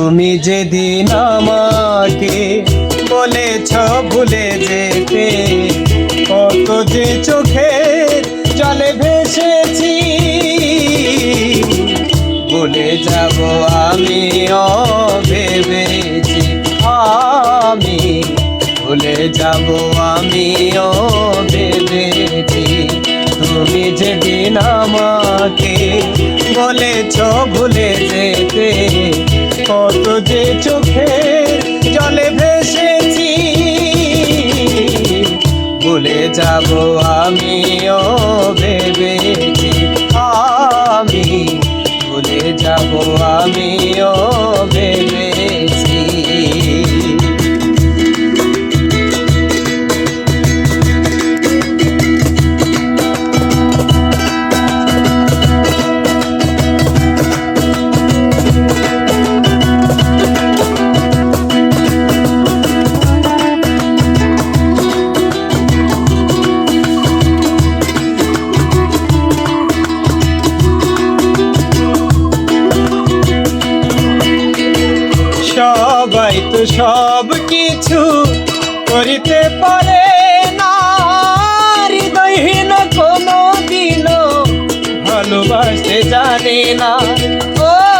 তুমি যেদিন আমাকে বলেছ ভুলে যেতে, কত যে চোখে জলে ভেসেছি বলে যাব আমি ভেবেছি আমি ভুলে যাব আমিও ভেবেছি তুমি যেদিন আমাকে বলেছ ভুলে যেতে যে চোখে জলে ভেসেছি ভুলে যাব আমিও সব কিছু করিতে পারে না। কোনো দিন ভালোবাসতে জানে না। ও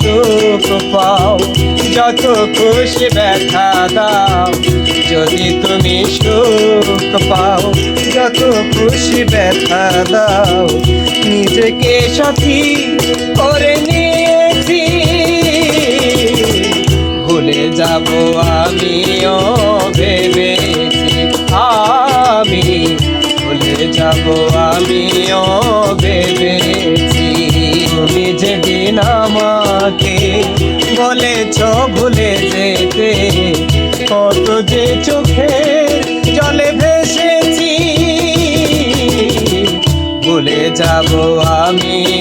সুখ পাও যত খুশি ব্যথা দাও, যদি তুমি সুখ পাও যত খুশি ব্যথা দাও, নিজেকে সাথী করে আমাকে বলেছ ভুলে যেতে। কত যে চোখে জলে ভেসেছি ভুলে যাব আমি।